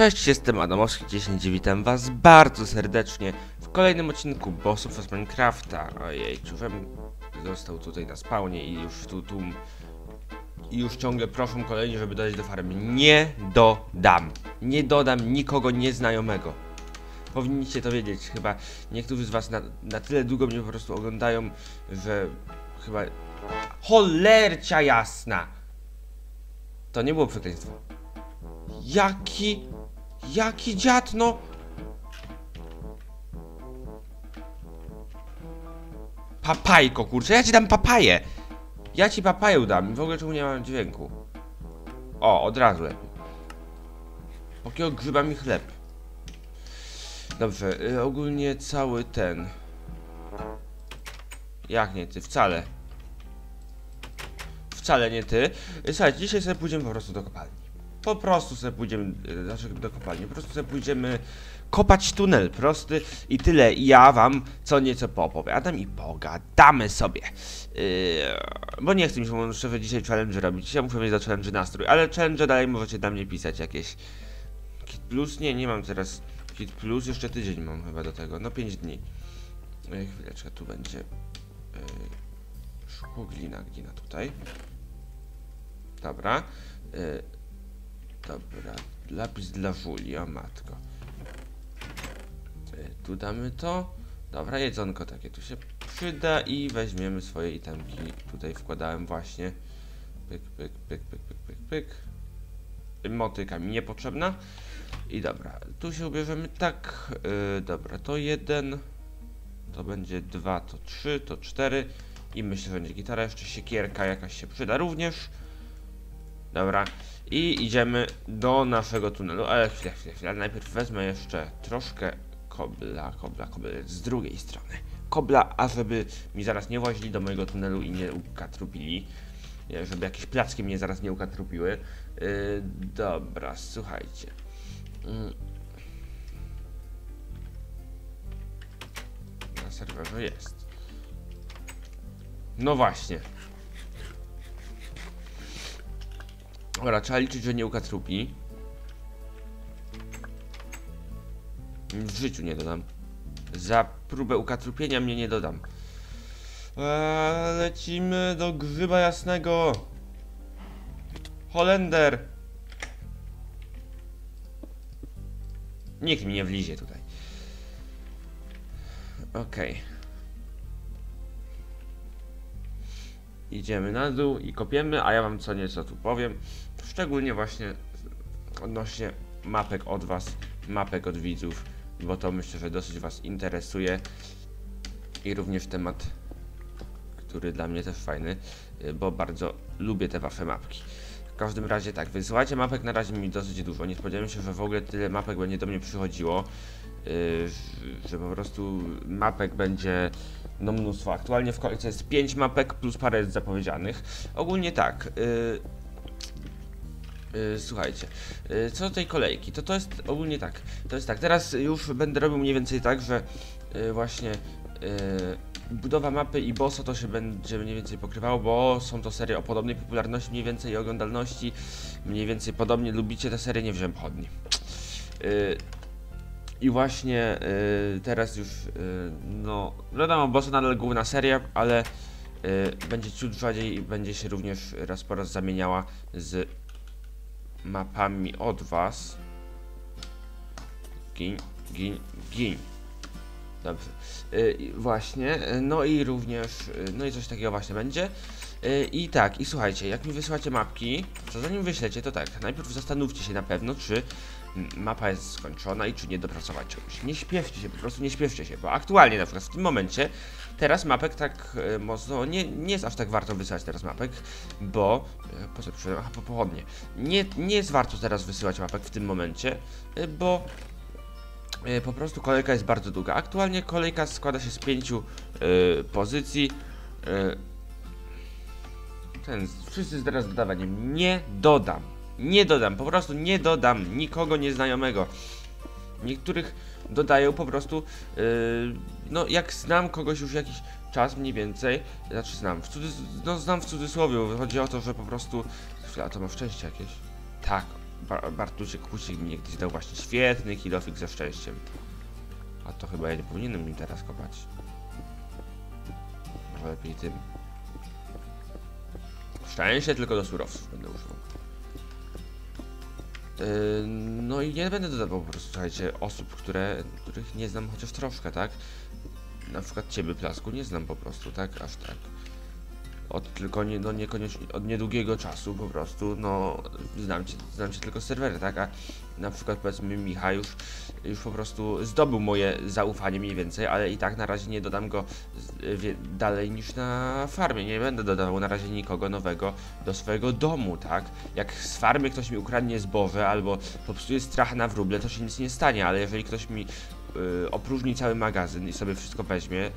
Cześć, jestem Adamowski10 i witam was bardzo serdecznie w kolejnym odcinku Bossów z Minecrafta. Ojej, żebym został tutaj na spawnie i już tu, tu i już ciągle proszą kolejni, żeby dodać do farmy. Nie dodam. Nie dodam nikogo nieznajomego. Powinniście to wiedzieć. Chyba niektórzy z was na, na tyle długo mnie po prostu oglądają, że chyba... Cholercia jasna! To nie było przekleństwo. Jaki... Jaki dziad, no! Papajko, kurczę, ja ci dam papaję! Ja ci papaję dam, w ogóle czemu nie mam dźwięku? O, od razu lepiej. Pokiego grzyba mi chleb. Dobrze, y, ogólnie cały ten... Jak nie ty? Wcale. Wcale nie ty. Y, Słuchajcie, dzisiaj sobie pójdziemy po prostu do kopalni. Po prostu sobie pójdziemy, y, znaczy do kopalni, po prostu sobie pójdziemy kopać tunel prosty i tyle. Ja wam co nieco poopowiadam i pogadamy sobie. Yy, bo nie chcę mi się szczerze dzisiaj challenge robić. Ja muszę mieć za challenge nastrój, ale challenge dalej możecie dla mnie pisać jakieś. Kit plus? Nie, nie mam teraz. Kit plus jeszcze tydzień mam chyba do tego. No 5 dni. Yy, chwileczkę, tu będzie. Yy, szkło, glina, glina tutaj. Dobra. Yy, dobra. Lapis dla Julii, o matko. Tu damy to. Dobra, jedzonko takie tu się przyda i weźmiemy swoje itemki. Tutaj wkładałem właśnie. Pyk, pyk, pyk, pyk, pyk, pyk, pyk. Motyka mi niepotrzebna. I dobra, tu się ubierzemy tak. Yy, dobra, to jeden. To będzie dwa, to trzy, to cztery. I myślę, że będzie gitara, jeszcze siekierka jakaś się przyda również. Dobra. I idziemy do naszego tunelu. Ale chwilę, chwilę, chwilę. Najpierw wezmę jeszcze troszkę kobla, kobla, kobla z drugiej strony. Kobla, ażeby mi zaraz nie włazili do mojego tunelu i nie ukatrupili. Nie, Żeby jakieś placki mnie zaraz nie ukatrupiły. Yy, dobra, słuchajcie. Yy. Na serwerze jest. No właśnie. Dobra, trzeba liczyć, że nie ukatrupi. W życiu nie dodam. Za próbę ukatrupienia mnie nie dodam. Eee, lecimy do grzyba jasnego. Holender. Nikt mi nie wlizie tutaj. Okej. Idziemy na dół i kopiemy, a ja wam co nieco tu powiem. Szczególnie właśnie odnośnie mapek od was, mapek od widzów, bo to myślę, że dosyć was interesuje. I również temat, który dla mnie też fajny, y, bo bardzo lubię te wasze mapki. W każdym razie tak, wysyłacie mapek na razie mi dosyć dużo. Nie spodziewałem się, że w ogóle tyle mapek będzie do mnie przychodziło. Yy, że po prostu mapek będzie no mnóstwo. Aktualnie w kolejce jest 5 mapek plus parę jest zapowiedzianych. Ogólnie tak. Yy, yy, słuchajcie, co do tej kolejki, to to jest ogólnie tak. To jest tak, teraz już będę robił mniej więcej tak, że właśnie budowa mapy i bossa to się będzie mniej więcej pokrywało, bo są to serie o podobnej popularności mniej więcej i oglądalności. Mniej więcej podobnie lubicie te serie, nie wziąłem chodni. I właśnie y, teraz już, y, no, wiadomo, bossa nadal główna seria, ale y, będzie ciut rzadziej i będzie się również raz po raz zamieniała z mapami od was. Gin, gin, gin. Dobrze. Y, właśnie, no i również, y, no i coś takiego właśnie będzie. Y, I tak, i słuchajcie, jak mi wysyłacie mapki, to zanim wyślecie, to tak, najpierw zastanówcie się na pewno, czy mapa jest skończona i czy nie dopracować czegoś. Nie śpieszcie się, po prostu nie śpieszcie się, bo aktualnie na przykład w tym momencie teraz mapek tak e, mocno, nie, nie jest aż tak warto wysyłać teraz mapek, bo, e, po co przyszedłem, aha, po pochodnie, nie, nie jest warto teraz wysyłać mapek w tym momencie, e, bo po prostu kolejka jest bardzo długa. Aktualnie kolejka składa się z pięciu e, pozycji, e, ten, wszyscy teraz dodawaniem, nie dodam. Nie dodam, po prostu nie dodam nikogo nieznajomego. Niektórych dodają po prostu, yy, no jak znam kogoś już jakiś czas mniej więcej, znaczy znam, w no znam w cudzysłowie, chodzi o to, że po prostu, chwila, to ma szczęście jakieś? Tak, Ba Bartusiek Kusik mi kiedyś dał właśnie świetny kilofik ze szczęściem. A to chyba ja nie powinienem nim teraz kopać. Może lepiej tym. Szczęście tylko do surowców będę używał. Yy, no i nie będę dodawał po prostu, słuchajcie, osób, które, których nie znam chociaż troszkę, tak? Na przykład ciebie, Plasku, nie znam po prostu, tak? Aż tak. Od tylko nie, no niekoniecznie, od niedługiego czasu po prostu, no znam cię, znam cię tylko serwery, tak? A na przykład powiedzmy Michał już, już po prostu zdobył moje zaufanie mniej więcej, ale i tak na razie nie dodam go dalej niż na farmie, nie będę dodawał na razie nikogo nowego do swojego domu, tak? Jak z farmy ktoś mi ukradnie zboże albo popsuje strach na wróble, to się nic nie stanie, ale jeżeli ktoś mi y, opróżni cały magazyn i sobie wszystko weźmie,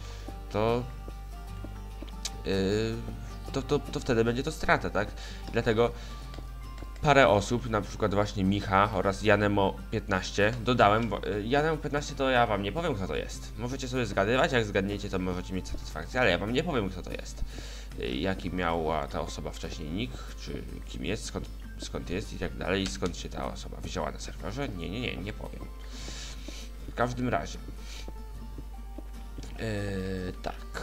to Yy, to, to, to wtedy będzie to strata, tak? Dlatego parę osób, na przykład właśnie Micha oraz Janemo15 dodałem, bo yy, Janemo15 to ja wam nie powiem kto to jest. Możecie sobie zgadywać, jak zgadniecie to możecie mieć satysfakcję, ale ja wam nie powiem kto to jest. Yy, jaki miała ta osoba wcześniej nick, czy kim jest, skąd, skąd jest i tak dalej, skąd się ta osoba wzięła na serwerze. Nie, nie, nie, nie powiem. W każdym razie. Yy, tak.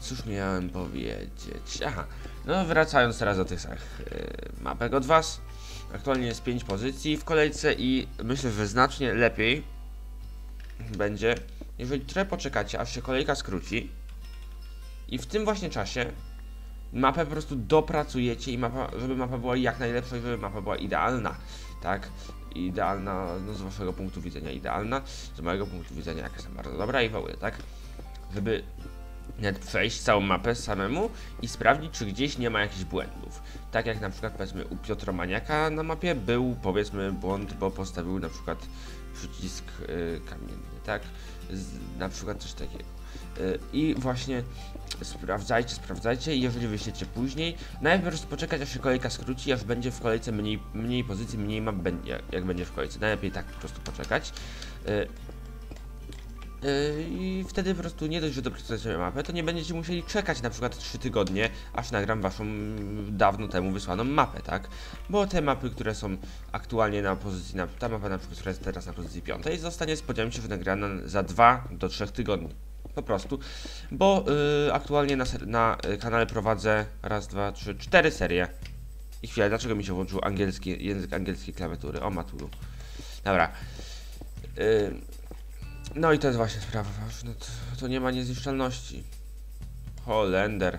Cóż miałem powiedzieć? Aha, no wracając teraz do tych samych yy, mapek od Was. Aktualnie jest 5 pozycji w kolejce i myślę, że znacznie lepiej będzie, jeżeli trochę poczekacie, aż się kolejka skróci i w tym właśnie czasie mapę po prostu dopracujecie i mapa, żeby mapa była jak najlepsza i żeby mapa była idealna, tak? Idealna, no z waszego punktu widzenia idealna, z mojego punktu widzenia jakaś tam bardzo dobra i w ogóle, tak? Żeby przejść całą mapę samemu i sprawdzić, czy gdzieś nie ma jakichś błędów. Tak jak na przykład powiedzmy u Piotra Maniaka na mapie był powiedzmy błąd, bo postawił na przykład przycisk y, kamienny, tak? Z, na przykład coś takiego. Y, I właśnie sprawdzajcie, sprawdzajcie i jeżeli wyślecie później, najpierw poczekać aż się kolejka skróci, aż będzie w kolejce mniej, mniej pozycji, mniej map będzie, jak będzie w kolejce. Najlepiej tak po prostu poczekać. Y, I wtedy po prostu nie dość, że dopracujecie mapę, to nie będziecie musieli czekać na przykład 3 tygodnie, aż nagram waszą dawno temu wysłaną mapę, tak? Bo te mapy, które są aktualnie na pozycji, na, ta mapa na przykład, która jest teraz na pozycji 5, zostanie spodziewam się, że nagrana za 2 do 3 tygodni. Po prostu, bo yy, aktualnie na, na kanale prowadzę raz, dwa, trzy, cztery serie. I chwilę, dlaczego mi się włączył angielski, język angielskiej klawiatury? O matulu. Dobra. Yy, no i to jest właśnie sprawa ważna. To, to nie ma niezniszczalności. Holender.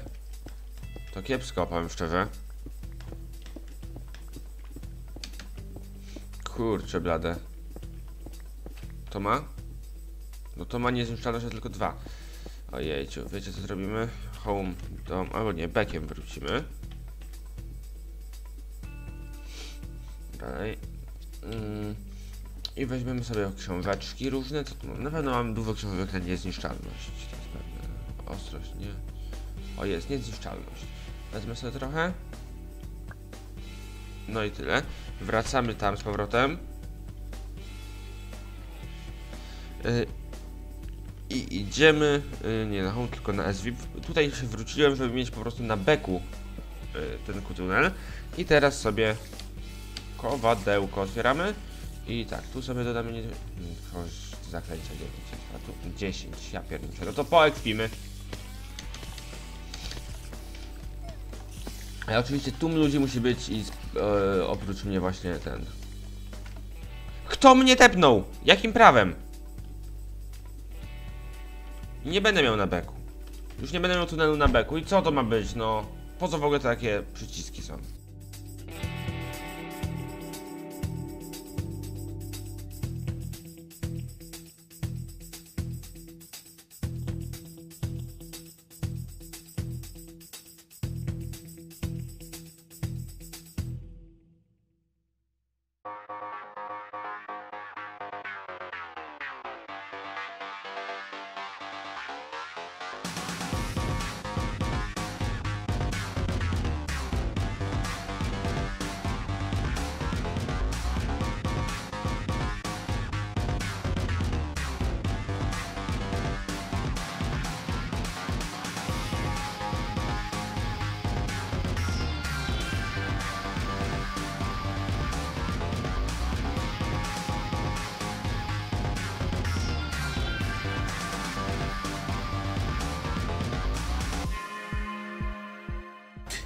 To kiepsko, powiem szczerze. Kurczę blade. To ma? No to ma niezniszczalność, tylko dwa. Ojejciu, wiecie co zrobimy? Home, dom, albo nie, bekiem wrócimy. Dalej. Mm. I weźmiemy sobie książeczki różne. Co tu mam? Na pewno mam dużo książek na niezniszczalność. To jest pewne. Ostrość, nie? O, jest, niezniszczalność. Wezmę sobie trochę. No i tyle. Wracamy tam z powrotem. Yy, I idziemy, yy, nie na home, tylko na SVIP. Tutaj się wróciłem, żeby mieć po prostu na beku yy, ten tunel. I teraz sobie kowadełko otwieramy. I tak, tu sobie dodamy nie... Kość zaklęcia 9, a tu 10, ja pierniczę. No to poekspimy. Ale oczywiście tłum ludzi musi być i e, oprócz mnie właśnie ten... Kto mnie tepnął? Jakim prawem? Nie będę miał na beku. Już nie będę miał tunelu na beku. I co to ma być, no? Po co w ogóle takie przyciski są?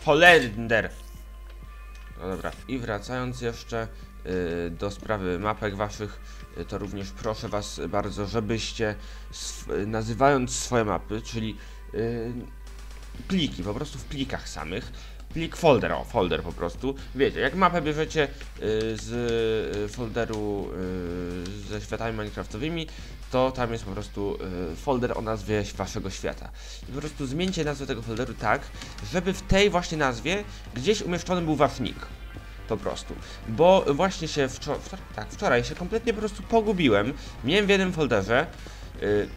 Holender. No dobra. I wracając jeszcze y, do sprawy mapek waszych, y, to również proszę was bardzo, żebyście nazywając swoje mapy, czyli y, pliki, po prostu w plikach samych, plik folder, o folder po prostu. Wiecie, jak mapę bierzecie z folderu ze światami minecraftowymi, to tam jest po prostu y, folder o nazwie waszego świata. I po prostu zmieńcie nazwę tego folderu tak, żeby w tej właśnie nazwie gdzieś umieszczony był wasz nick. Po prostu. Bo właśnie się wczoraj, tak, wczoraj się kompletnie po prostu pogubiłem. Miałem w jednym folderze y,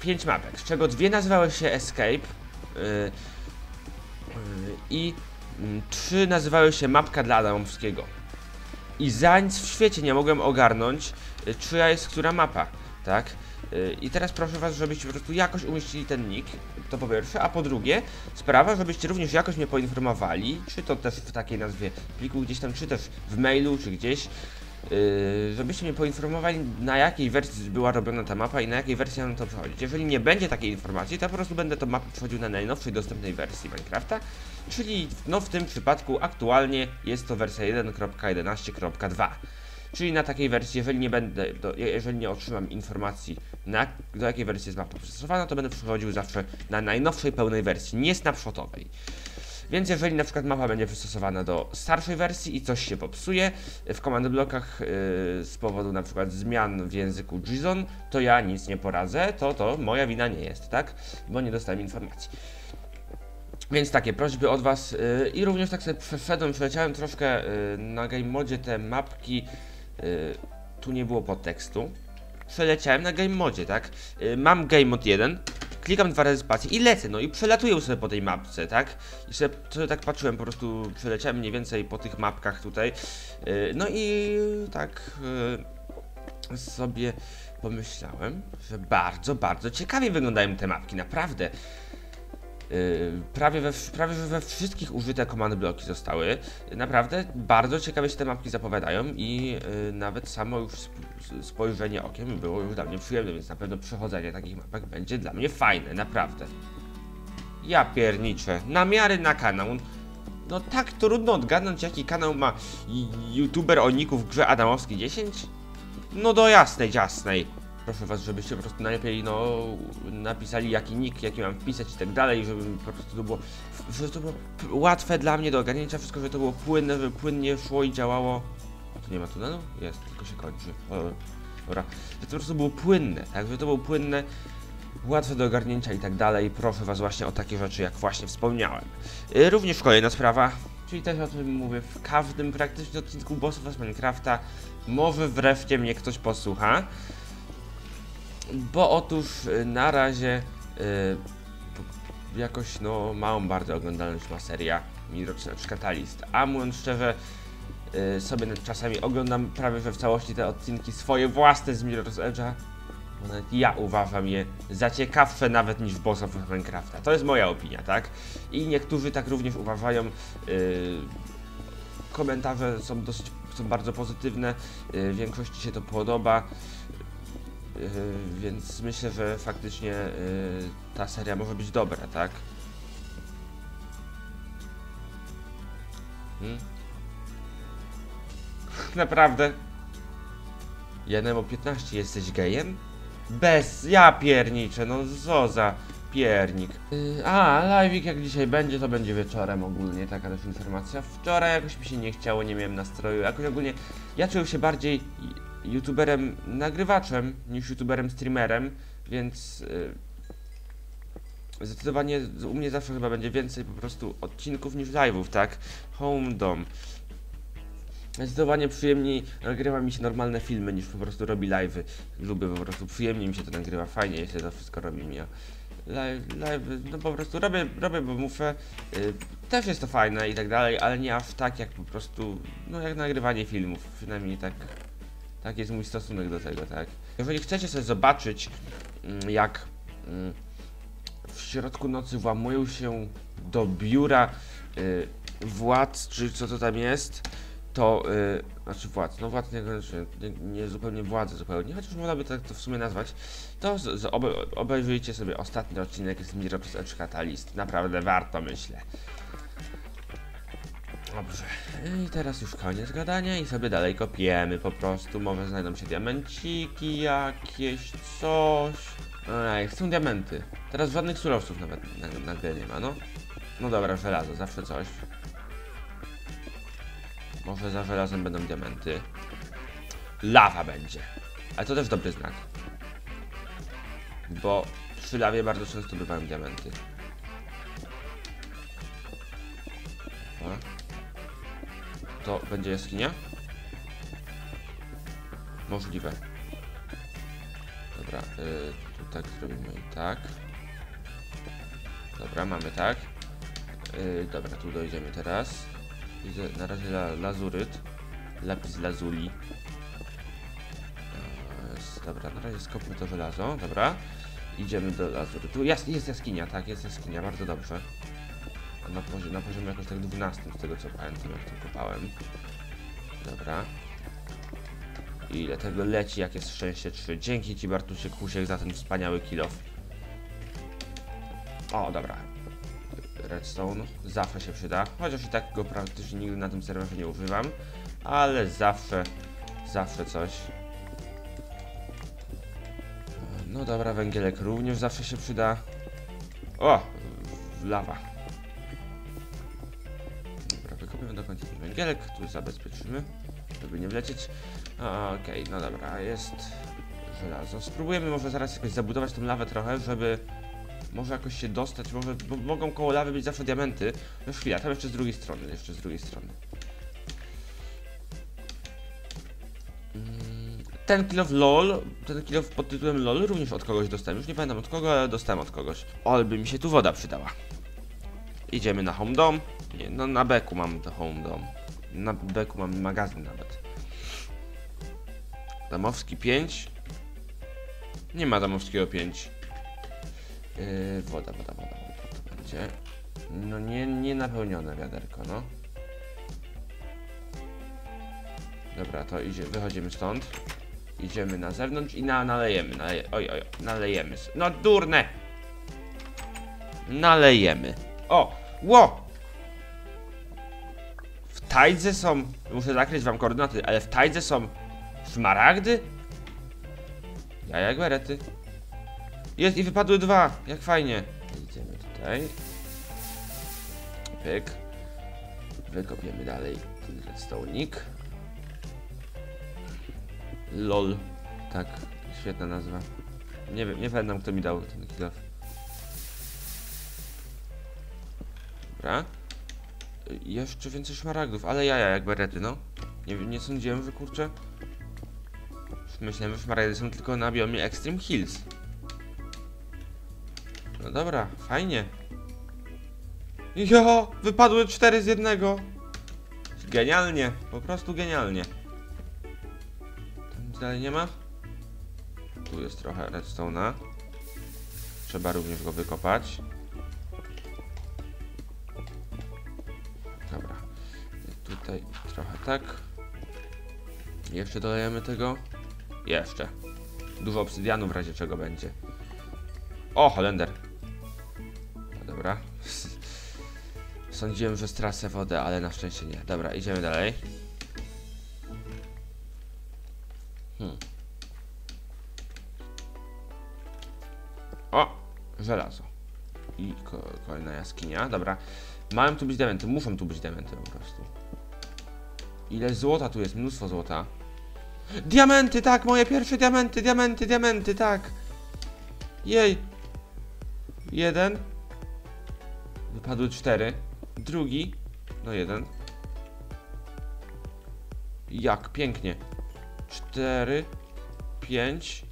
pięć mapek, z czego dwie nazywały się Escape y, y, i mm, trzy nazywały się Mapka dla Adamowskiego. I za nic w świecie nie mogłem ogarnąć, y, czyja jest która mapa, tak? Y, I teraz proszę was, żebyście po prostu jakoś umieścili ten nick, to po pierwsze, a po drugie, sprawa, żebyście również jakoś mnie poinformowali, czy to też w takiej nazwie pliku gdzieś tam, czy też w mailu, czy gdzieś, Yy, żebyście mnie poinformowali na jakiej wersji była robiona ta mapa i na jakiej wersji mam to przechodzić. Jeżeli nie będzie takiej informacji, to po prostu będę tą mapę przechodził na najnowszej dostępnej wersji Minecrafta, czyli no w tym przypadku aktualnie jest to wersja 1.11.2. Czyli na takiej wersji, jeżeli nie będę, do, jeżeli nie otrzymam informacji na, do jakiej wersji jest mapa przystosowana, to będę przechodził zawsze na najnowszej pełnej wersji, nie snapshotowej. Więc jeżeli na przykład mapa będzie przystosowana do starszej wersji i coś się popsuje w command blokach yy, z powodu na przykład zmian w języku JSON, to ja nic nie poradzę, to to moja wina nie jest, tak? Bo nie dostałem informacji. Więc takie prośby od Was yy, i również tak sobie przeszedłem, przeleciałem troszkę yy, na game modzie te mapki, tu nie było podtekstu. Przeleciałem na game modzie, tak? Yy, mam game mod 1, klikam dwa razy spację i lecę, no i przelatuję sobie po tej mapce, tak? I sobie, sobie tak patrzyłem, po prostu przeleciałem mniej więcej po tych mapkach tutaj. Yy, no i tak sobie pomyślałem, że bardzo, bardzo ciekawie wyglądają te mapki, naprawdę. Yy, prawie, we, prawie we wszystkich użyte komand bloki zostały. Naprawdę bardzo ciekawie się te mapki zapowiadają i yy, nawet samo już sp spojrzenie okiem było już dla mnie przyjemne, więc na pewno przechodzenie takich mapek będzie dla mnie fajne, naprawdę. Ja pierniczę, namiary na kanał. No tak trudno odgadnąć jaki kanał ma youtuber o niku w grze Adamowski 10? No do jasnej, jasnej proszę was, żebyście po prostu najlepiej no napisali jaki nick, jaki mam wpisać i tak dalej, żeby po prostu to było, żeby to było łatwe dla mnie do ogarnięcia, wszystko, żeby to było płynne, żeby płynnie szło i działało. A tu nie ma tunelu? Jest, tylko się kończy. O, dobra, żeby to po prostu było płynne, tak, żeby to było płynne, łatwe do ogarnięcia i tak dalej. Proszę was właśnie o takie rzeczy, jak właśnie wspomniałem. Y, również kolejna sprawa, czyli też o tym mówię w każdym praktycznie odcinku bossów z Minecrafta. Może wreszcie mnie ktoś posłucha. Bo otóż y, na razie y, jakoś no małą bardzo oglądalność ma seria Mroczny Catalyst. A mówiąc szczerze, y, sobie czasami oglądam prawie że w całości te odcinki swoje własne z Mirror's Edge'a. Bo nawet ja uważam je za ciekawsze nawet niż Boss of Minecrafta. To jest moja opinia, tak? I niektórzy tak również uważają. Komentarze są dosyć, są bardzo pozytywne, yy, większości się to podoba. Yy, więc myślę, że faktycznie yy, ta seria może być dobra, tak? Hmm? Naprawdę? Janemo 15 jesteś gejem? Bez, ja pierniczę, no co za piernik. Yy, a, live'ik jak dzisiaj będzie, to będzie wieczorem ogólnie, taka też informacja. Wczoraj jakoś mi się nie chciało, nie miałem nastroju, jakoś ogólnie ja czułem się bardziej youtuberem nagrywaczem niż youtuberem streamerem, więc yy, zdecydowanie u mnie zawsze chyba będzie więcej po prostu odcinków niż live'ów, tak? Home, dom. Zdecydowanie przyjemniej nagrywa mi się normalne filmy niż po prostu robi live'y. Lubię po prostu, przyjemnie mi się to nagrywa, fajnie jeśli to wszystko robi mi. Live, live, no po prostu robię, robię bo muszę, yy, też jest to fajne i tak dalej, ale nie aż tak jak po prostu, no jak nagrywanie filmów, przynajmniej tak tak jest mój stosunek do tego, tak? Jeżeli chcecie sobie zobaczyć, mm, jak mm, w środku nocy włamują się do biura y, władz, czy co to tam jest, to, y, znaczy władz, no władz nie, nie, nie zupełnie władzy zupełnie, chociaż można by tak to w sumie nazwać, to z, z obe, obejrzyjcie sobie ostatni odcinek z Miro przez Catalyst, naprawdę warto myślę. Dobrze. I teraz już koniec gadania i sobie dalej kopiemy po prostu. Może znajdą się diamenciki jakieś, coś. Ej, chcą diamenty. Teraz żadnych surowców nawet na- nagle nie ma, no. No dobra, żelazo, zawsze coś. Może za żelazem będą diamenty. Lawa będzie. Ale to też dobry znak. Bo przy lawie bardzo często bywają diamenty. Dobra. To będzie jaskinia? Możliwe. Dobra, y, tu tak zrobimy i tak. Dobra, mamy tak. Y, dobra, tu dojdziemy teraz. Widzę na razie la, lazuryt. Lapis lazuli. Dobra, na razie skopmy to żelazo, dobra. Idziemy do lazurytu. Jest, jest jaskinia, tak, jest jaskinia, bardzo dobrze. Na, poziomie, na poziomie jakoś tak 12 z tego co pamiętam, jak to kopałem. Dobra. I ile tego leci, jak jest szczęście 3. Dzięki Ci Bartusiek Husiek za ten wspaniały kilof. O, dobra. Redstone zawsze się przyda, chociaż i tak go praktycznie nigdy na tym serwerze nie używam, ale zawsze, zawsze coś. No dobra, węgielek również zawsze się przyda. O, lawa. Węgielek, tu zabezpieczymy, żeby nie wlecieć. Okej, no dobra, jest żelazo. Spróbujemy może zaraz jakoś zabudować tą lawę trochę, żeby może jakoś się dostać, może, bo mogą koło lawy być zawsze diamenty. No chwila, tam jeszcze z drugiej strony, jeszcze z drugiej strony. Mm, Ten kill of LOL, ten kill of pod tytułem LOL również od kogoś dostałem. Już nie pamiętam od kogo, ale dostałem od kogoś. O, ale by mi się tu woda przydała. Idziemy na home dom. Nie, no na beku mam to home dom. Na beku mam magazyn nawet. Damowski 5. Nie ma damowskiego 5. Yy, woda, woda, woda, woda to będzie. No nie, nie napełnione wiaderko, no. Dobra, to idzie, wychodzimy stąd. Idziemy na zewnątrz i na, nalejemy. Naleje, oj, oj, nalejemy. No durne! Nalejemy. O! Ło! Tajdze są... Muszę zakryć wam koordynaty, ale w tajdze są szmaragdy? Ja jak berety. Jest i wypadły dwa. Jak fajnie. Idziemy tutaj. Pyk. Wykopiemy dalej ten redstone'ik. LOL. Tak, świetna nazwa. Nie wiem, nie pamiętam kto mi dał ten kill. Dobra. Jeszcze więcej szmaragdów, ale jaja jak berety, no. Nie, nie sądziłem, że kurczę. Myślałem, że szmaragdy są tylko na biomie Extreme Hills. No dobra, fajnie. Jo, wypadły cztery z jednego. Genialnie, po prostu genialnie. Tam nic dalej nie ma? Tu jest trochę redstone'a. Trzeba również go wykopać. Tutaj trochę tak. Jeszcze dolejemy tego. Jeszcze. Dużo obsydianu w razie czego będzie. O, Holender. No dobra. Sądziłem, że stracę wodę, ale na szczęście nie. Dobra, idziemy dalej. Hmm. O! Żelazo. I ko kolejna jaskinia. Dobra. Mają tu być diamenty. Muszą tu być diamenty po prostu. Ile złota tu jest? Mnóstwo złota. Diamenty, tak! Moje pierwsze diamenty, diamenty, diamenty, tak! Jej! Jeden. Wypadły cztery. Drugi. No jeden. Jak pięknie. Cztery. Pięć.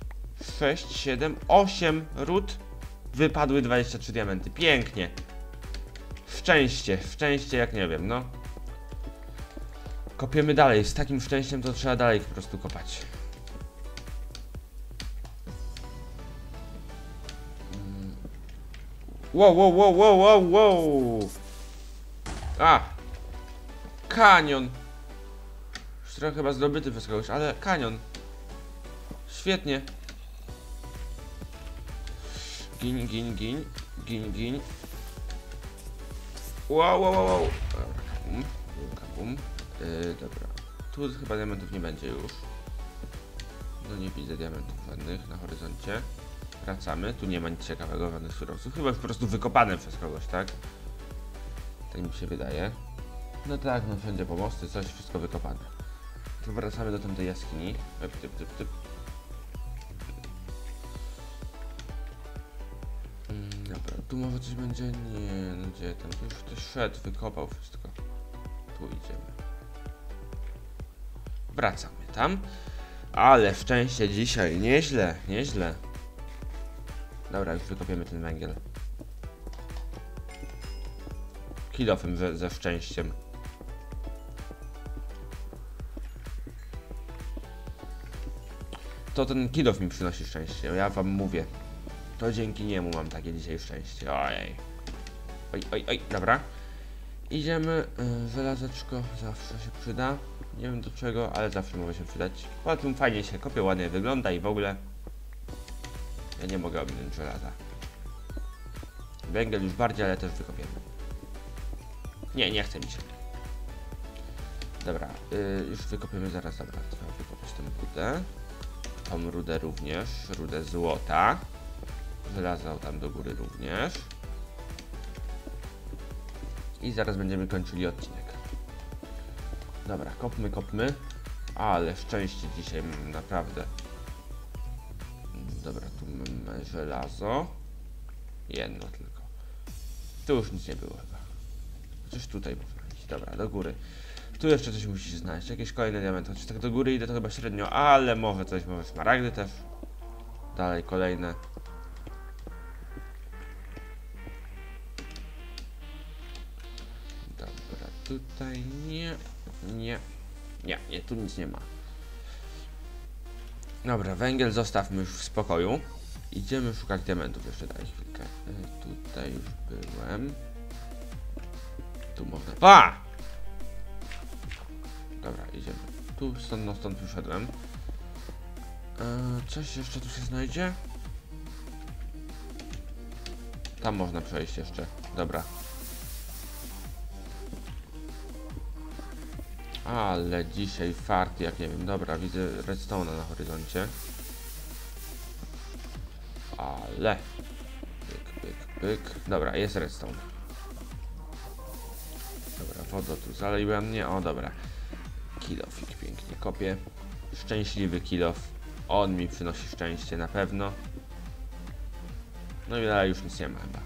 Sześć, siedem, osiem ród. Wypadły 23 diamenty. Pięknie. Szczęście, szczęście jak nie wiem, no. Kopiemy dalej. Z takim szczęściem to trzeba dalej po prostu kopać. Mm. Wow, wow, wow, wow, wow, wow. A! Kanion. Już trochę chyba zdobyty przez kogoś, ale kanion. Świetnie. Gin, gin, gin. Gin, gin. Wow, wow, wow, wow. Dobra, mm, bum. Yy, dobra. Tu chyba diamentów nie będzie już. No nie widzę diamentów żadnych na horyzoncie. Wracamy. Tu nie ma nic ciekawego, żadnych surowców. Chyba po prostu wykopane przez kogoś, tak? Tak mi się wydaje. No tak, no wszędzie pomosty, coś, wszystko wykopane. Tu wracamy do tamtej jaskini. Typ, typ, typ, typ. Mm, Dobra, tu może coś będzie? Nie, no gdzie tam? Tu już ktoś szedł, wykopał wszystko. Tu idziemy. Wracamy tam. Ale szczęście dzisiaj, nieźle, nieźle. Dobra, już wykopiemy ten węgiel. Kilofem ze, ze szczęściem. To ten kilof mi przynosi szczęście, ja wam mówię. To dzięki niemu mam takie dzisiaj szczęście. Ojej. Oj, oj, oj, dobra. Idziemy. y, Żelazeczko zawsze się przyda. Nie wiem do czego, ale zawsze może się przydać. Poza tym fajnie się kopie, ładnie wygląda i w ogóle. Ja nie mogę ominąć żelaza. Węgiel już bardziej, ale też wykopiemy. Nie, nie chce mi się. Dobra, y, już wykopiemy zaraz, dobra, trzeba wykopać tę rudę. Tą rudę również, rudę złota. Żelazo tam do góry również. I zaraz będziemy kończyli odcinek. Dobra, kopmy, kopmy. Ale szczęście dzisiaj mam, naprawdę. Dobra, tu mamy żelazo. Jedno tylko. Tu już nic nie było chyba. Coś tutaj iść. Dobra, do góry. Tu jeszcze coś musi znaleźć. Jakieś kolejne diamenty. Chociaż tak do góry idę to chyba średnio, ale może coś, może smaragdy też. Dalej kolejne. Dobra, tutaj nie, nie, nie, tu nic nie ma. Dobra, węgiel zostawmy już w spokoju. Idziemy szukać diamentów jeszcze daj chwilkę. Y, tutaj już byłem. Tu można... Pa! Dobra, idziemy. Tu stąd, no stąd wyszedłem. E, coś jeszcze tu się znajdzie? Tam można przejść jeszcze. Dobra. Ale dzisiaj fart, jak nie wiem. Dobra, widzę redstone'a na horyzoncie. Ale. Pyk, pyk, pyk. Dobra, jest redstone. Dobra, wodę tu zaliłem. Nie, o dobra. Kilofik pięknie kopie. Szczęśliwy kilof. On mi przynosi szczęście na pewno. No i dalej już nic nie ma chyba.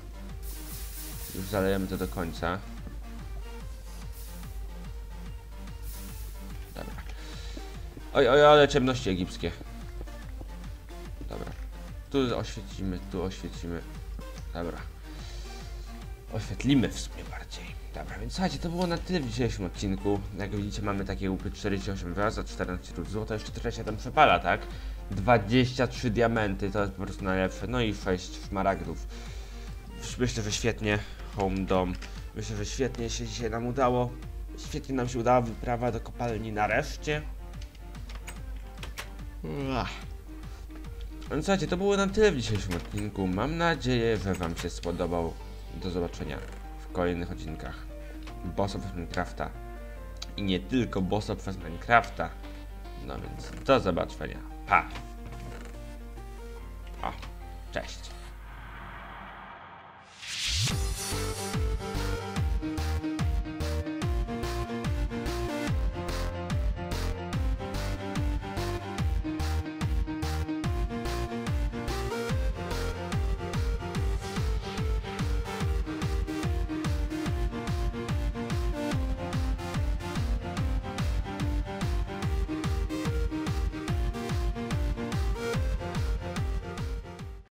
Już zalejemy to do końca. Oj, oj, ale ciemności egipskie. Dobra. Tu oświecimy, tu oświecimy. Dobra. Oświetlimy w sumie bardziej. Dobra, więc słuchajcie, to było na tyle w dzisiejszym odcinku. Jak widzicie, mamy takie łupy 48 razy, 14 rud złota, jeszcze trochę się tam przepala, tak? 23 diamenty, to jest po prostu najlepsze. No i 6 szmaragdów. Myślę, że świetnie. Home dom. Myślę, że świetnie się dzisiaj nam udało. Świetnie nam się udała wyprawa do kopalni nareszcie. No słuchajcie, to było na tyle w dzisiejszym odcinku. Mam nadzieję, że wam się spodobał. Do zobaczenia w kolejnych odcinkach Bossa przez Minecrafta. I nie tylko Bossa przez Minecrafta. No więc do zobaczenia. Pa! O, cześć!